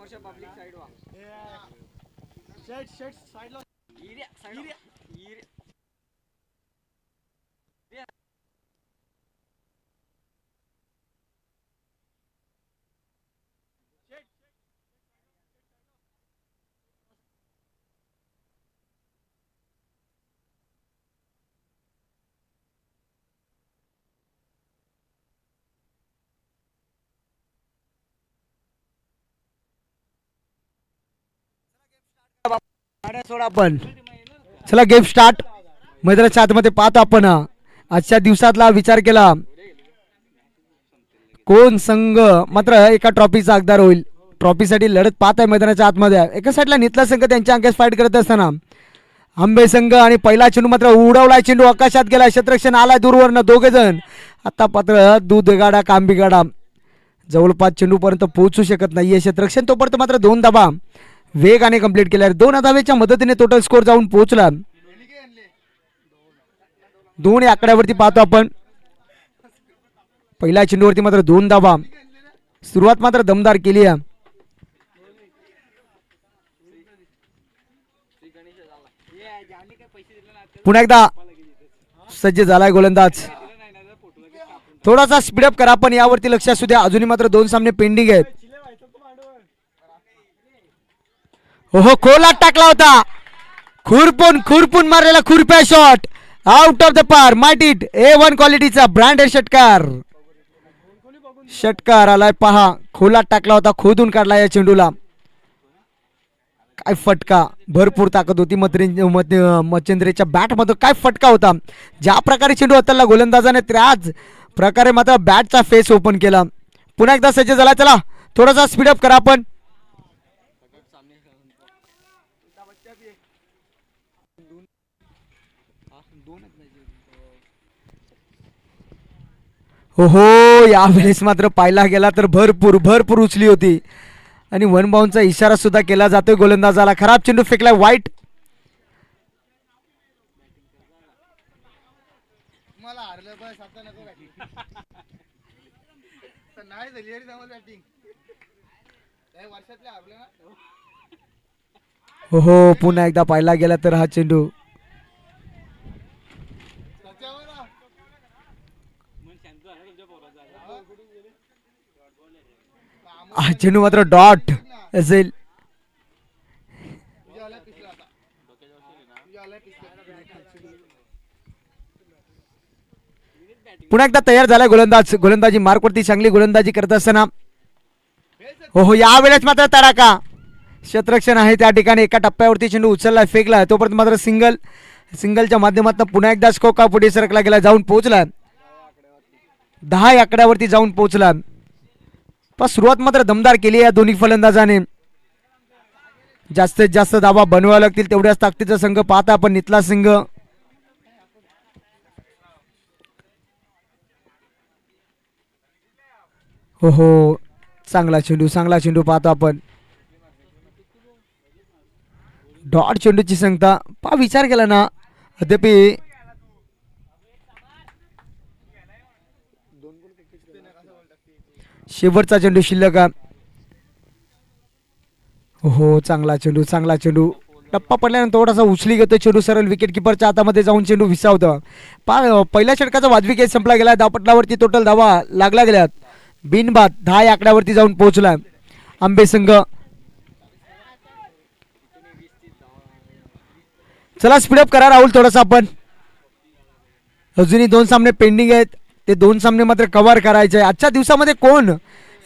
समोरच्या public side वा. शेट शेट साईडला इरे साईड इरे गाड्या सोडा आपण. चला गेम स्टार्ट मैदानाच्या आतमध्ये पाहतो आपण. आजच्या दिवसातला विचार केला. कोण संघ मात्र एका ट्रॉफीचा हकदार होईल. ट्रॉफीसाठी लढत पाहत आहे मैदानाच्या आतमध्ये. एका साईडला नितला संघ त्यांच्या अंकेस फाईट करत असताना. आंबे संघ आणि पहिला चेंडू मात्र उडवलाय चेंडू. आकाशात गेला क्षेत्रक्षण आलाय दूरवरनं दोघे जण. आता पात्र दूध गाडा कांबी गाडा जवळपास चेंडूपर्यंत पोहोचू शकत नाहीये. क्षेत्रक्षण तोपर्यंत मात्र दोन धाबा वेगाने कंप्लीट केल्या दोन धावेच्या मदतीने टोटल स्कोर जाऊन पोहोचला. दोन आकड्यावरती पाहतो आपण. पहिल्या चेंडूवरती मात्र दोन धावा सुरुवात मात्र दमदार केली आहे. पुन्हा एकदा सज्ज झालाय गोलंदाज. थोडासा स्पीडअप करा पण यावरती लक्ष असू द्या. अजूनही मात्र दोन सामने पेंडिंग आहेत. हो हो खोलात टाकला होता. खुरपून खुरपून मारलेला खुरप्या शॉट आउट ऑफ द पार माइटिट ए वन क्वालिटीचा ब्रँडेड षटकार. षटकार आलाय पहा. खोलात टाकला होता खोदून काढला या चेंडूला. काय फटका? भरपूर ताकद होती मत्रे- मत- मच्छिंद्रेच्या काय फटका होता? ज्या प्रकारे चेंडू हाताळला गोलंदाजाने त्याच प्रकारे मात्र बॅटचा फेस ओपन केला. पुन्हा एकदा सज्ज झाला चला. थोडासा स्पीडअप करा आपण. हो यावेळेस मात्र पाहिला गेला तर भरपूर भरपूर उचली होती. आणि वन बाउनचा इशारा सुद्धा केला जातोय गोलंदाजाला. खराब चेंडू फेकलाय वाईट. हो हो पुन्हा एकदा पाहिला गेला तर हा चेंडू. चेंडू मात्र डॉट असेल. पुन्हा एकदा तयार झाला गोलंदाज. गोलंदाजी मार्कवरती चांगली गोलंदाजी करत असताना. हो हो यावेळेस मात्र तडाका क्षेत्रक्षण आहे त्या ठिकाणी. एका टप्प्यावरती चेंडू उचलला फेकला. तोपर्यंत मात्र सिंगल सिंगलच्या माध्यमातून पुन्हा एकदा स्कोका पुढे सरकला गेला जाऊन पोहोचला. दहा या आकड्यावरती जाऊन पोहोचला. पण सुरुवात मात्र दमदार केली या दोन्ही फलंदाजाने. जास्तीत जास्त दाबा बनवावा लागतील तेवढ्याच ताकदीचा संघ पाहता आपण नितला संघ. हो हो चांगला चेंडू चांगला चेंडू पाहतो आपण. डॉट चेंडूची संख्या पा विचार केला ना. अद्यापि शेवटचा चेंडू शिल्लक हो चांगला चेंडू चांगला चेंडू. टप्पा पडल्यानंतर थोडासा उचली घेतो चेंडू सरळ विकेट किपरच्या हातामध्ये जाऊन चेंडू विसावतं. पा पहिल्या षटकाचा वाजवी केस संपला गेला. धावपटलावरती टोटल धावा लागला गेल्यात. बिनबाद दहा या आकड्यावरती जाऊन पोहोचला आंबे संघ. चला स्पीडअप करा राहुल थोडासा आपण. अजूनही दोन सामने पेंडिंग आहेत. ते दोन सामने मात्र कव्हर करायचे. आहे आजच्या दिवसामध्ये कोण?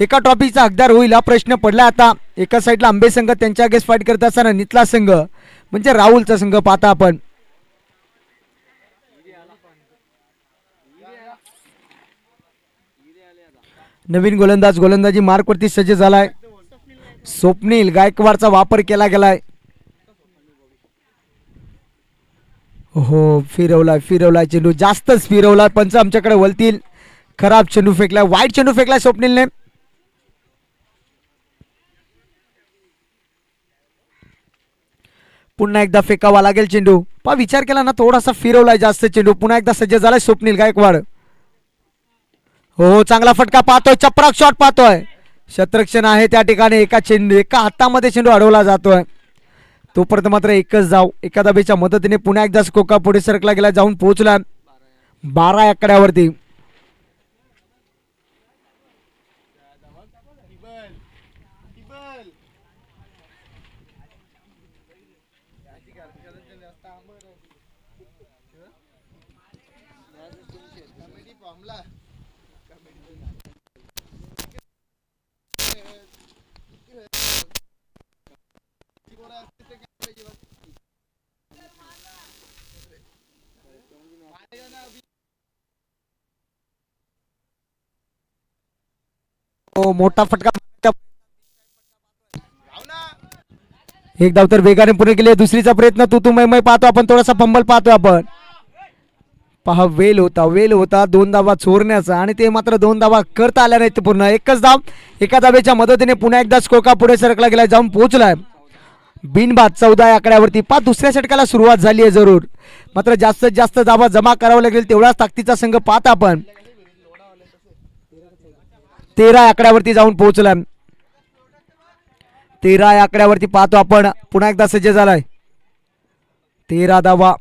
एका ट्रॉफीचा हकदार होईल हा प्रश्न पडला आता. एका साईडला आंबे संघ त्यांच्या अगेन्स्ट फाईट करत असताना नितला संघ म्हणजे राहुलचा संघ पाहता आपण. नवीन गोलंदाज गोलंदाजी मार्कवरती सज्ज झालाय. स्वप्नील गायकवाडचा वापर केला गेलाय. हो फिरवलाय फिरवलाय चेंडू. जास्तच फिरवला पंच आमच्याकडे वलतील. खराब चेंडू फेकलाय वाईट चेंडू फेकलाय स्वप्नीलने. पुन्हा एकदा फेकावा लागेल चेंडू. पा विचार केला ना थोडासा फिरवलाय जास्त चेंडू. पुन्हा एकदा सज्ज झालाय स्वप्नील गायकवाड हो, हो चांगला फटका पाहतोय चपराक शॉट पाहतोय. शतरक्षण आहे त्या ठिकाणी एका चेंडू एका हातामध्ये चेंडू अडवला जातोय. तोपर्यंत मात्र एकच जाव. एका धाबेच्या मदतीने पुन्हा एकदा कोका पुढे सरकला गेला. जाऊन पोहोचला बारा आकड्यावरती मोठा फटका. एक धाव तर वेगाने पूर्ण गेले दुसरीचा प्रयत्न तू तू मैमय पाहतो आपण थोडासा फंबल पाहतो आपण. पहा वेल होता वेल होता दोन धावा चोरण्याचा आणि ते मात्र दोन धावा करता आल्या नाहीत पूर्ण. एकच धाव एका धावेच्या मदतीने पुन्हा एकदा स्कोका पुढे सरकला गेला जाऊन पोहोचलाय. बिनबाद चौदा या आकड्यावरती. पा दुसऱ्या षटकाला सुरुवात झाली आहे जरूर. मात्र जास्तीत जास्त धावा जमा करावा लागेल तेवढाच ताकदीचा संघ पाहता आपण. तेरा आकड्यावरती जाऊन पोहोचलाय तेरा या आकड्यावरती पाहतो आपण. पुन्हा एकदा सज्ज झालाय. तेरा धावा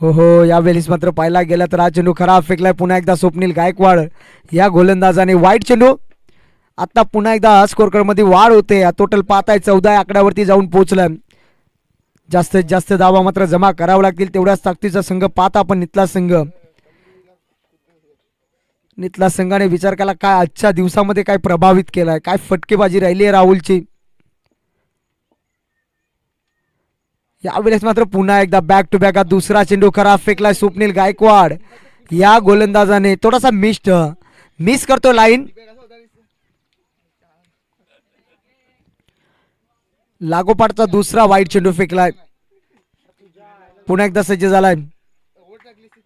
हो हो यावेळेस मात्र पाहायला गेला तर हा चेंडू खराब फेकलाय. पुन्हा एकदा स्वप्नील गायकवाड या गोलंदाजाने वाईट चेंडू. आता पुन्हा एकदा स्कोरमध्ये वाढ होते. टोटल पाहताय चौदा आकड्यावरती जाऊन पोहोचलाय जास्तीत जास्त धावा मात्र जमा करावा लागतील. तेवढ्याच ताकदीचा संघ पाहता आपण नितला संघ. नितला संघाने विचार केला काय आजच्या दिवसामध्ये काय प्रभावित केलाय? काय फटकेबाजी राहिली आहे राहुलची? यावेळेस मात्र पुन्हा एकदा बॅक टू बॅक हा दुसरा चेंडू खराब फेकलाय स्वप्नील गायकवाड. या गोलंदाजाने थोडासा मिस्ट मिस करतो लाईन लागोपाठचा दुसरा वाईट चेंडू फेकलाय. पुन्हा एकदा सज्ज झालाय.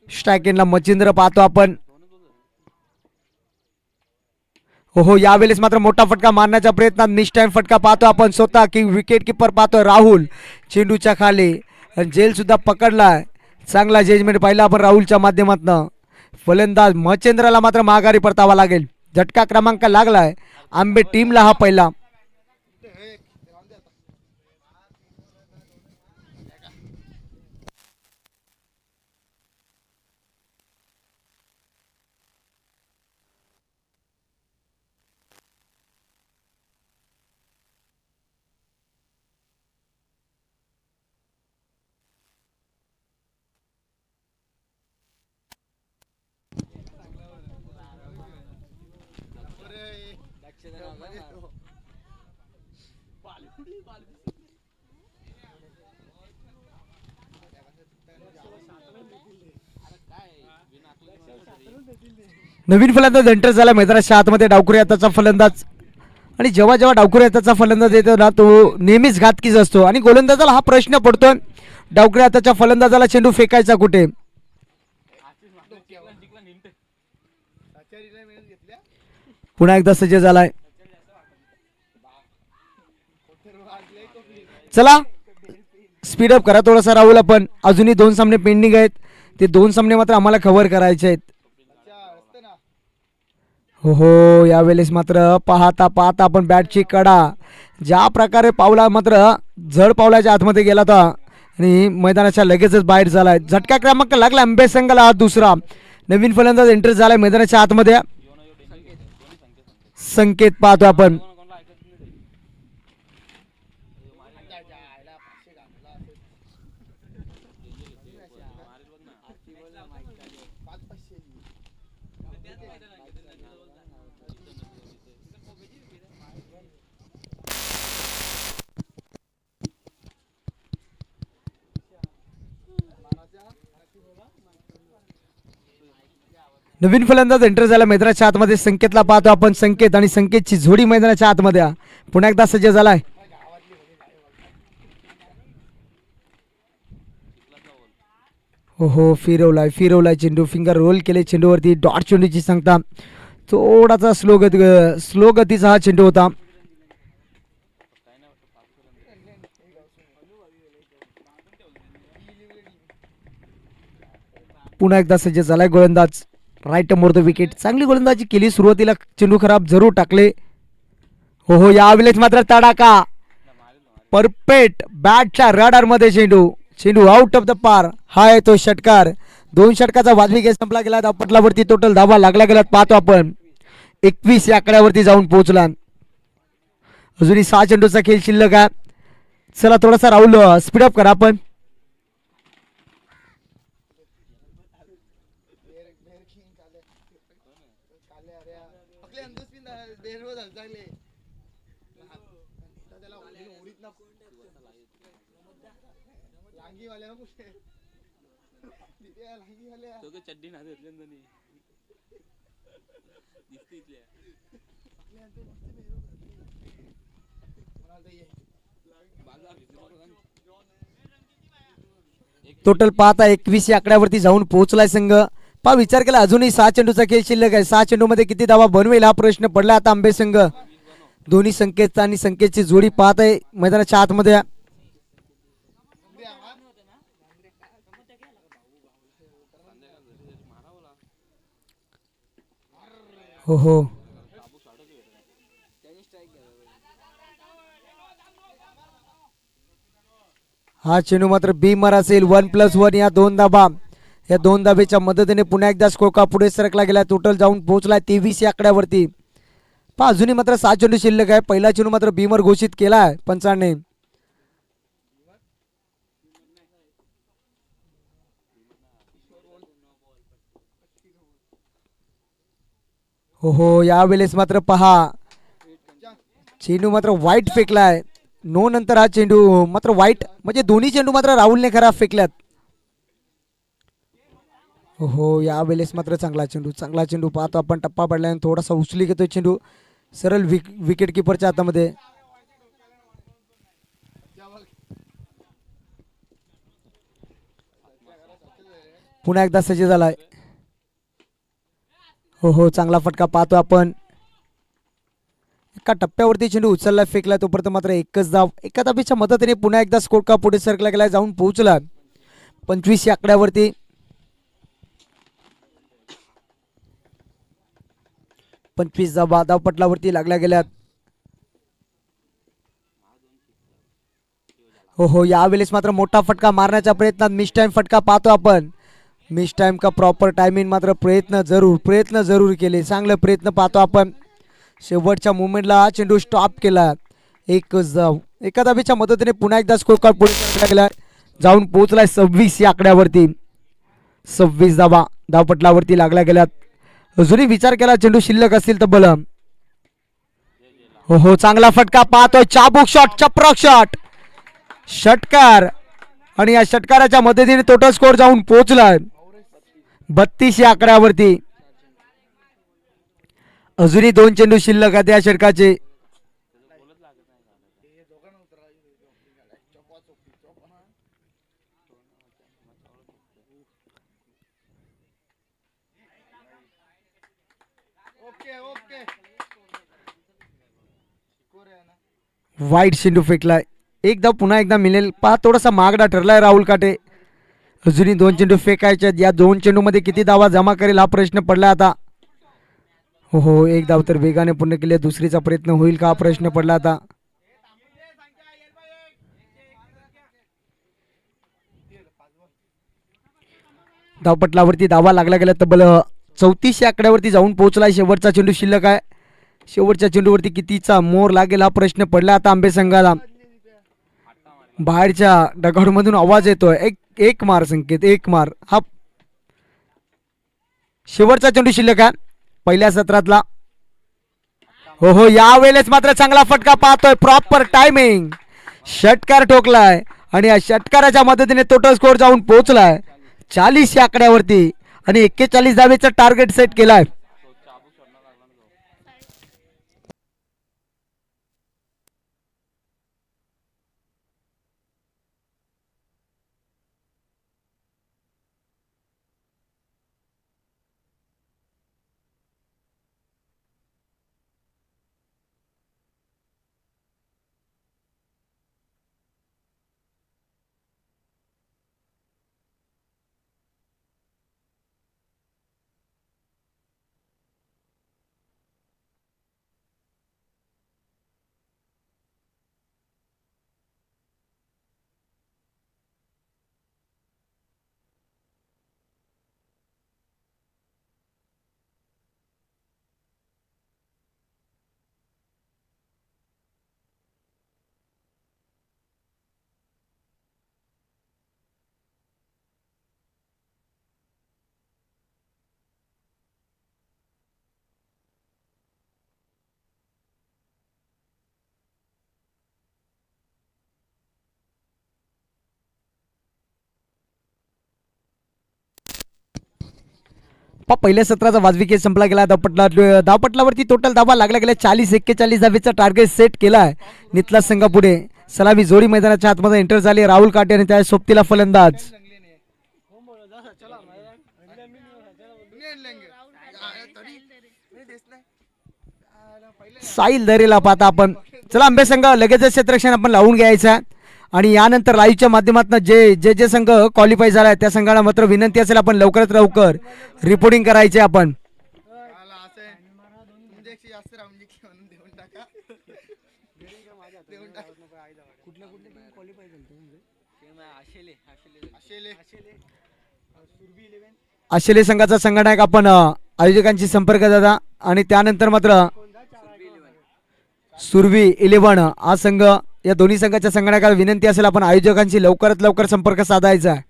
स्ट्रायकेनला मच्छिंद्र पाहतो आपण. हो हो यावेळेस मात्र मोठा फटका मारण्याच्या प्रयत्नात निष्ठाईन फटका पाहतो आपण. स्वतः की विकेट किपर पाहतो राहुल. चेंडूच्या खाली. जेलसुद्धा पकडला चांगला जजमेंट पाहिला आपण राहुलच्या माध्यमातनं. फलंदाज मचेंद्राला मात्र माघारी परतावा लागेल. झटका क्रमांक लागलाय. आंबे टीमला हा पहिला. नवीन फलंदाज एंटर झाला. मैदानाच्या आतमध्ये डावकुरी हाताचा फलंदाज. आणि जेव्हा जेव्हा डावकुरी हाताचा फलंदाज येतो ना तो नेहमीच घातकीच असतो. आणि गोलंदाजाला हा प्रश्न पडतोय. डावकुरी हाताच्या फलंदाजाला चेंडू फेकायचा कुठे? पुन्हा एकदा सज्ज झालाय. चला स्पीडअप करा थोडासा राहुल आपण. अजूनही दोन सामने पेंडिंग आहेत. ते दोन सामने मात्र आम्हाला कव्हर करायचे आहेत. ना हो हो यावेळेस मात्र पाहता पाहता आपण बॅटची कडा ज्या प्रकारे पावला मात्र जड पावलाच्या आतमध्ये गेला होता आणि मैदानाच्या लगेचच बाहेर झाला आहे झटका क्रमांक लागला आंबे संघाला हा दुसरा. नवीन फलंदाज एंट्री झाला मैदानाच्या आतमध्ये. संकेत पाहतो आपण. नवीन फलंदाज एंटर झाला मैदानाच्या आतमध्ये. संकेतला पाहतो आपण संकेत आणि संकेतची जोडी मैदानाच्या आतमध्ये. पुन्हा एकदा सज्ज झालाय. हो हो फिरवलाय फिरवलाय चेंडू. फिंगर रोल केले चेंडूवरती. डॉट चेंडूची सांगता थोडासा स्लो गती स्लो गतीचा हा चेंडू होता. पुन्हा एकदा सज्ज झालाय गोलंदाज. Right more the wicket. चांगली गोलंदाजी केली. सुरुवातीला चेंडू खराब जरूर टाकले. हो हो या अविलेज मात्र तडाका परफेक्ट बॅटच्या रडारमध्ये चेंडू. चेंडू आउट ऑफ द पार हा येतो तो षटकार. दोन षटकाचा वाजवी गेस संपला गेला. धावपटलावरती टोटल धावा लागला गेला पाहतो आपण. एकवीस या आकड्यावरती जाऊन पोहोचला. अजूनही सहा चेंडूचा खेळ शिल्लक आहे. चला थोडासा राहुल स्पीडअप करा आपण. आपले अंदर त्याला ना लांगी वाल्या कुठे तिथे लांगी वाल्या तो चड्डी ना त्यांनी. दिसते इथल्या टोटल पाहता एकवीस या आकड्यावरती जाऊन पोहोचलाय संघ पहा विचार केला अजूनही सहा चेंडूचा खेळ शिल्लक आहे. सहा चेंडूमध्ये किती धावा बनवेल हा प्रश्न पडला आता आंबे संघ. दोन्ही संकेत आणि संकेतची जोडी पाहत आहे मैदानाच्या आतमध्ये. हो हो. हा चेंडू मात्र बीमर असेल. वन प्लस वन या दोन धाबा या दोन धाबेच्या मदतीने पुन्हा एकदा स्कोका पुढे सरकला गेला. टोटल जाऊन पोहोचलाय तेवीस या आकड्यावरती. पहा अजूनही मात्र सात चेंडू शिल्लक आहे. पहिला चेंडू मात्र बीमर घोषित केला आहे पंचाने. हो हो यावेळेस मात्र पहा. चेंडू मात्र वाईट फेकलाय. नो नंतर हा चेंडू. मात्र वाईट म्हणजे दोन्ही चेंडू मात्र राहुलने खराब फेकल्यात. हो हो यावेळेस मात्र चांगला चेंडू चांगला चेंडू पाहतो आपण. टप्पा पडल्याने थोडासा उचली घेतो चेंडू. सरळ विक विकेट किपरच्या हातामध्ये. पुन्हा एकदा सज्ज झालाय. हो हो चांगला फटका पाहतो आपण. एका टप्प्यावरती चेंडू उचलला फेकला तोपर्यंत मात्र एकच धाव एका धाबीच्या मदतीने पुन्हा एकदा स्कोर का पुढे सरकला गेला जाऊन पोहोचला. पंचवीस या आकड्यावरती. पंचवीस धावा धावपटलावरती लागल्या गेल्यात. हो हो यावेळेस मात्र मोठा फटका मारण्याच्या प्रयत्नात मिस टाइम फटका पाहतो आपण. मिस टाइम का प्रॉपर टायमिंग मात्र प्रयत्न जरूर प्रयत्न जरूर केले. चांगले प्रयत्न पाहतो आपण. शेवटच्या मुवमेंटला चेंडू स्टॉप केला. एकच जाऊ. एका धाबीच्या मदतीने पुन्हा एकदा स्कोर कार्ड पुढे गेला जाऊन पोहोचलाय सव्वीस या आकड्यावरती. सव्वीस धावा धावपटलावरती लागल्या गेल्यात. अजूनही विचार केला चेंडू शिल्लक असतील तर बलम. हो हो चांगला फटका पाहतोय. चाबूक शॉट चप्रक शॉट षटकार. आणि या षटकाराच्या मदतीने टोटल स्कोर जाऊन पोहोचलाय. बत्तीस या आकड्यावरती अजूनही दोन चेंडू शिल्लक आहेत या षटकाचे. वाईट चेंडू फेकलाय एकदा पुन्हा एकदा मिळेल पहा थोडासा मागडा ठरलाय राहुल काटे. अजूनही दोन चेंडू फेकायच्या या दोन चेंडूमध्ये किती धावा जमा करेल हा प्रश्न पडला आता. हो हो एक धाव तर वेगाने पूर्ण केली दुसरीचा प्रयत्न होईल का? हा प्रश्न पडला आता. धावपटलावरती धावा लागला गेला तब्बल चौतीस आकड्यावरती जाऊन पोहोचला शेवटचा चेंडू शिल्लक आहे. शेवटच्या चेंडूवरती कितीचा मोर लागेल हा प्रश्न पडला आता आंबे संघाला. बाहेरच्या डगाडमधून आवाज येतोय. एक एक मार संकेत एक मार. हा शेवटचा चेंडू शिल्लक आहे. पहिल्या सत्रातला. हो हो यावेळेस मात्र चांगला फटका पाहतोय. प्रॉपर टायमिंग षटकार ठोकलाय. आणि या षटकाराच्या मदतीने टोटल स्कोर जाऊन पोहोचलाय. चाळीस या आकड्यावरती. आणि एक्केचाळीस धावेचं टार्गेट सेट केलाय. पा पहिल्या सत्राचा वाजवी केस संपला गेला. धावपटला धावपटलावरती टोटल धावा लागल्या गेल्या. चाळीस एक्केचाळीस धावेचा टार्गेट सेट केला आहे. नितला संघापुढे. सलामी जोडी मैदानाच्या आतमध्ये एंटर झाली. राहुल काटे आणि त्या सोबतीला फलंदाज. साईल दरेला पाहता आपण. चला आंबे संघ लगेचच क्षेत्रक्षण आपण लावून घ्यायचं आहे. आणि यानंतर लाईव्हच्या माध्यमातून जे जे जे संघ क्वालिफाय झाला आहे त्या संघाला मात्र विनंती असेल आपण लवकरात लवकर रिपोर्टिंग करायचे आपण. आशेले संघाचा संघटक आपण आयोजकांशी संपर्क साधा आणि त्यानंतर मात्र सुरवी इलेव्हन हा संघ या दोन्ही संघाच्या संगणकाला विनंती असेल आपण आयोजकांशी लवकरात लवकर संपर्क साधायचा. आहे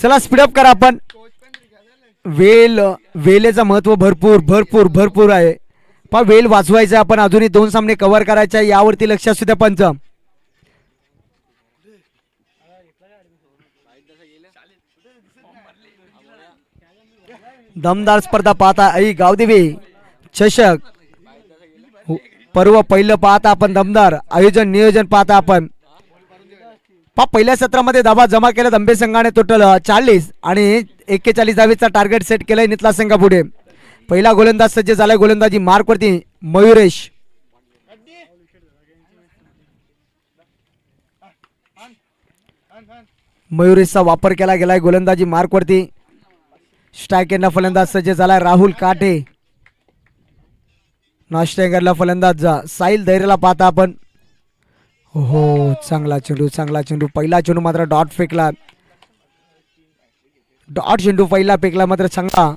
चला स्पीडअप करा आपण. वेल वेलेचं महत्त्व भरपूर भरपूर भरपूर आहे. पा वेल वाचवायचा आपण अजूनही दोन सामने कव्हर करायचे आहे. यावरती लक्ष असू द्या पंच. दमदार स्पर्धा पाहता आई गावदेवी चषक. हो, पर्व पहिलं पाहता आपण दमदार. आयोजन नियोजन पाहता आपण. पा पहिल्या सत्रामध्ये धाबा जमा केला दंबे संघाने टोटल चाळीस आणि एक्केचाळीस धावेचा टार्गेट सेट केलाय नितला संघापुढे पहिला गोलंदाज सज्ज झालाय गोलंदाजी मार्कवरती मयुरेश. मयुरेशचा वापर केला गेलाय गोलंदाजी मार्कवरती स्ट्रायक एंडला फलंदाज सज्ज झालाय राहुल काटे. नॉस्टेंगरला फलंदाज जा साहिल धैर्यला पाहता आपण. हो चांगला चेंडू चांगला चेंडू. पहिला चेंडू मात्र डॉट फेकला. डॉट चेंडू पहिला फेकला मात्र चांगला.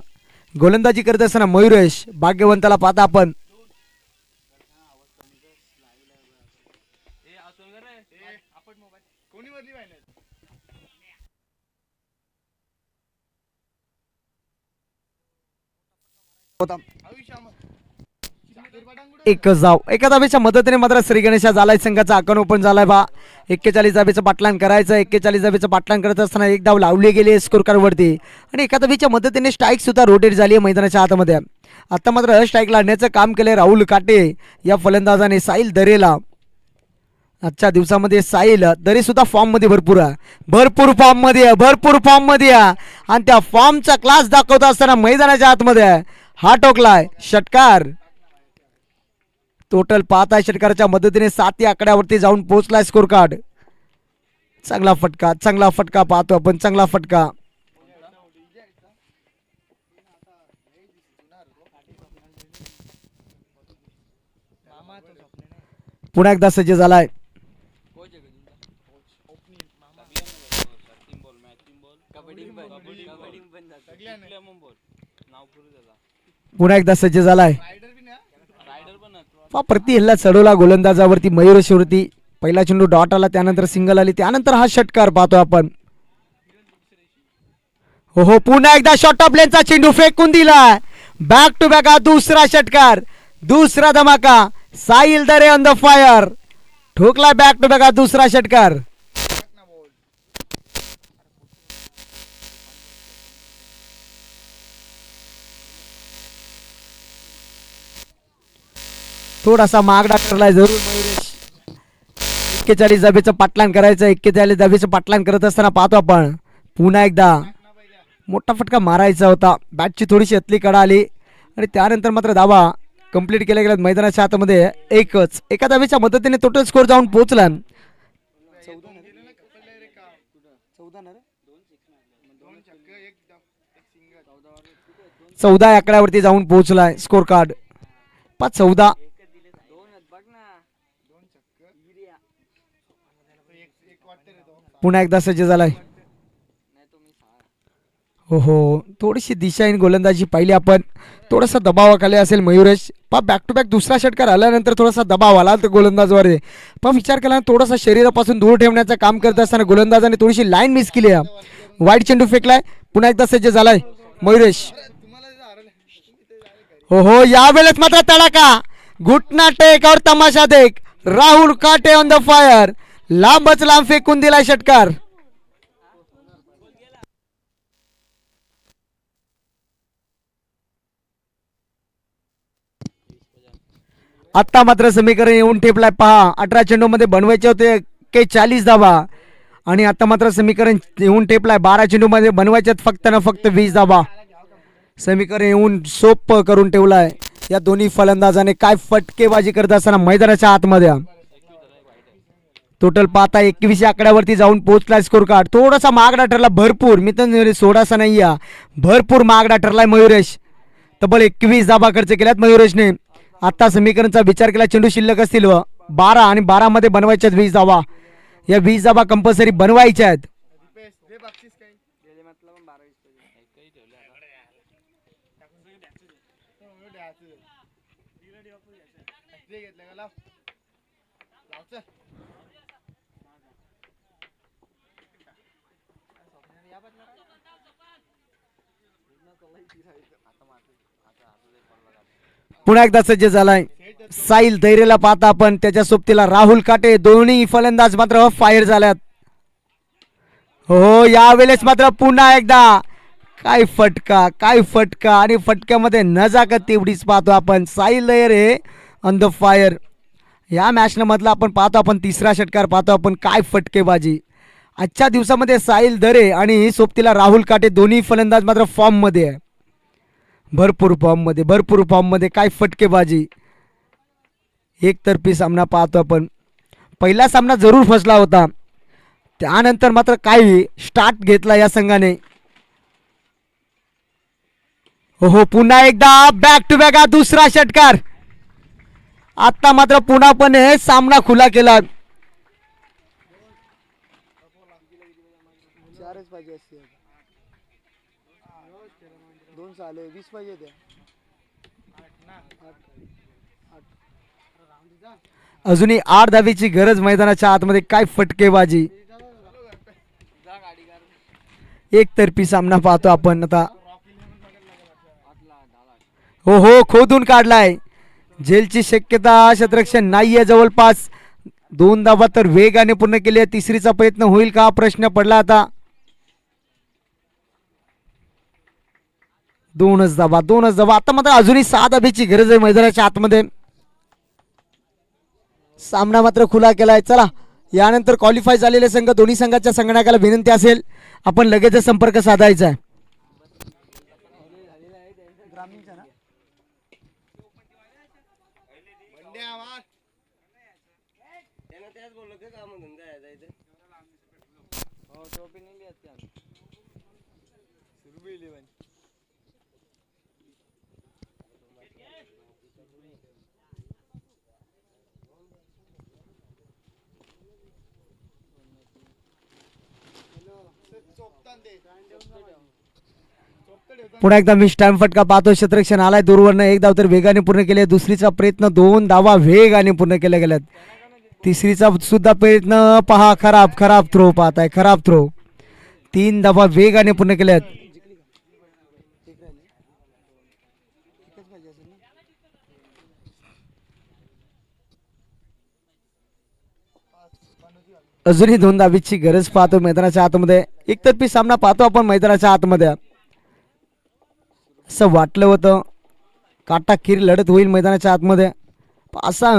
गोलंदाजी करत असताना मयुरेश भाग्यवंताला पाहता आपण. होता एक जाव एका धावेच्या मदतीने मात्र श्री गणेशा झालाय संघाचा आकन ओपन झालाय बा. एक्केचाळीस धावेचं पाटलान करायचं एक्केचाळीस धावेचं पाटलान करत असताना एक धाव लावली गेली स्कोर कार्डवरती आणि एका धावेच्या मदतीने स्ट्राईक सुद्धा रोटेट झाली आहे मैदानाच्या आतमध्ये. आता मात्र स्ट्राईक लाडण्याचं काम केलंय राहुल काटे या फलंदाजाने साईल दरेला. आजच्या दिवसामध्ये साईल दरे सुद्धा फॉर्ममध्ये भरपूर आहे. भरपूर फॉर्ममध्ये भरपूर फॉर्ममध्ये आणि त्या फॉर्मचा क्लास दाखवत असताना मैदानाच्या आतमध्ये आहे हा टोकलाय षटकार. टोटल पाहता षटकाराच्या मदतीने सात या आकड्यावरती जाऊन पोहोचलाय स्कोर कार्ड चांगला फटका चांगला फटका पाहतो आपण चांगला फटका. पुन्हा एकदा सज्ज झालाय. पुन्हा एकदा सज्ज झालाय. प्रति हल्ला चढवला गोलंदाजावरती मयुरेशवरती. पहिला चेंडू डॉट आला त्यानंतर सिंगल आली त्यानंतर हा षटकार पाहतो आपण. हो हो पुन्हा एकदा शॉर्ट ऑफ लेनचा चेंडू फेकून दिला बॅक टू बॅक हा दुसरा षटकार दुसरा धमाका. साहिल दरे ऑन द फायर ठोकला बॅक टू बॅक हा दुसरा षटकार. थोडासा मागडा करलाय जरूर मयुरेश. एक्केचाळीस जाबेचं पाटलान करायचं एक्केचाळीस जाबेचं पाटलान करत असताना पाहतो आपण. पुन्हा एकदा. मोठा फटका मारायचा होता. बॅटची थोडीशी अतली कडा आली आणि त्यानंतर मात्र धावा कंप्लीट केल्या गेल्यात मैदानाच्या आतमध्ये. एकच. एका धावेच्या मदतीने टोटल स्कोर जाऊन पोहोचला चौदा आकड्यावरती जाऊन पोहोचलाय स्कोर कार्ड. पाच चौदा एक एक वाटते रे दोन पुन्हा एकदा सज्ज झालाय. हो हो थोडीशी दिशाहीन गोलंदाजी पाहिली आपण. थोडासा दबावाखाली असेल मयुरेश. पा बॅक टू बॅक दुसरा षटकार आल्यानंतर थोडासा दबाव आला तर गोलंदाजवर. पण विचार केला थोडासा शरीरापासून दूर ठेवण्याचं काम करत असताना गोलंदाजाने थोडीशी लाईन मिस केली आहे. वाईट चेंडू फेकलाय. पुन्हा एकदा सज्ज झालाय मयुरेश. तुम्हाला हो हो यावेळेस मात्र तडाका घुटना टेक और तमाशा देख. राहुल काटे ऑन द फायर लांबच लांब फेकून दिलाय षटकार. आत्ता मात्र समीकरण येऊन ठेपलाय. पहा अठरा चेंडू मध्ये बनवायचे होते के चाळीस धावा. आणि आता मात्र समीकरण येऊन ठेपलाय. बारा चेंडू मध्ये बनवायचे फक्त ना फक्त वीस धावा. समीकरण येऊन सोप करून ठेवलाय. या दोन्ही फलंदाजाने काय फटकेबाजी करत असताना मैदानाच्या आतमध्ये. टोटल पाहता एकवीस आकड्यावरती जाऊन पोहोचला स्कोर कार्ड थोडासा महागडा ठरला भरपूर. मी तर सोडासा नाही या. भरपूर महागडा ठरलाय मयुरेश. तब्बल एकवीस दाबा खर्च केल्यात मयुरेशने. आता समीकरणचा विचार केला चेंडू शिल्लक असतील व बारा आणि बारामध्ये बनवायच्या आहेत वीस धावा या वीस दाबा कंपल्सरी बनवायच्या आहेत दीपेश दे बक्षीस काही त्याचे मतलब बारा वीस पाहिजे हो, हो, द्यायचं. ते घेतलं का लाव लाव चल. पुन्हा एकदा सज्ज झालाय. साईल धैर्यला पाहता आपण त्याच्या सोबतीला राहुल काटे दोन्ही फलंदाज मात्र फायर झाल्यात. हो, हो यावेळेस मात्र पुन्हा एकदा काय फटका काय फटका आणि फटक्यामध्ये न जागत तेवढीच पाहतो आपण. साईल लयर हे ऑन द फायर या मॅचनं मधला आपण पाहतो आपण तिसरा षटकार पाहतो आपण काय फटकेबाजी. आजच्या दिवसामध्ये साईल दरे आणि सोबतीला राहुल काटे दोन्ही फलंदाज मात्र फॉर्ममध्ये आहे. भरपूर फॉर्ममध्ये भरपूर फॉर्ममध्ये. काय फटकेबाजी. एकतर्फी सामना पाहतो आपण. पहिला सामना जरूर फसला होता. त्यानंतर मात्र काही स्टार्ट घेतला या संघाने. हो हो पुन्हा एकदा बॅक टू बॅक हा दुसरा षटकार. आता मात्र पुन्हा पण हे सामना खुला केला. पाहिजे असते. दोन चालू वीस पाहिजे अजूनही आठ धावीची गरज मैदानाच्या आतमध्ये काय फटकेबाजी? एकतर्फी सामना पाहतो आपण आता. हो हो खोदून काढलाय. जेलची शक्यता शतरक्षण नाहीये जवळपास. दोन दाबा तर वेगाने पूर्ण केली आहे. तिसरीचा प्रयत्न होईल का? प्रश्न पडला आता. दोनच धाबा दोनच धाबा आता मात्र अजूनही सहा धाब्याची गरज आहे मैदानाच्या आतमध्ये. सामना मात्र खुला केलाय. चला यानंतर क्वालिफाय झालेले संघ दोन्ही संघाच्या संगणकाला विनंती असेल. आपण लगेच संपर्क साधायचा आहे बंड्या आवाज हो ट्रॉफी नाही लिहित ते आम्ही चोपतान दे चोपतं ठेवतो पुन्हा एकदा मी स्टॅम्प फटका पाहतो शतरक्षण आलाय. दूरवरनं एक धाव तर वेगाने पूर्ण केले. दुसरीचा प्रयत्न दोन धावा वेगाने पूर्ण केल्या गेल्यात. तिसरीचा सुद्धा प्रयत्न पहा. खराब खराब थ्रो पाहताय. खराब थ्रो तीन धावा वेगाने पूर्ण केल्यात. अजूनही दोन धावीची गरज पाहतो मैदानाच्या आतमध्ये. एकतर्फी सामना पाहतो आपण मैदानाच्या आतमध्ये. असं वाटलं होतं. काटाकीर लढत होईल मैदानाच्या आतमध्ये. असा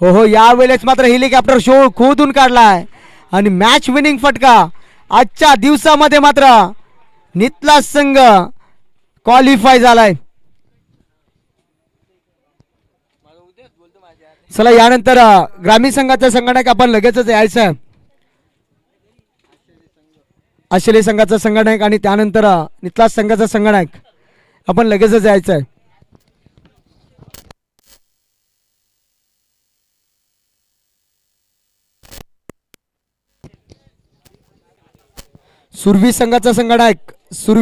हो हो यावेळेस मात्र हेलिकॉप्टर शो खोदून काढलाय. आणि मॅच विनिंग फटका आजच्या दिवसामध्ये मात्र नितला संघ क्वालिफाय झालाय. चला यानंतर ग्रामीण संघाचा संघटक आपण लगेचच यायचं आहे आशिले संघाचा संघनायक आणि त्यानंतर नितलास संघाचा संघनायक. आपण लगेचच यायचं आहे संघाचा संघनायक सुरवी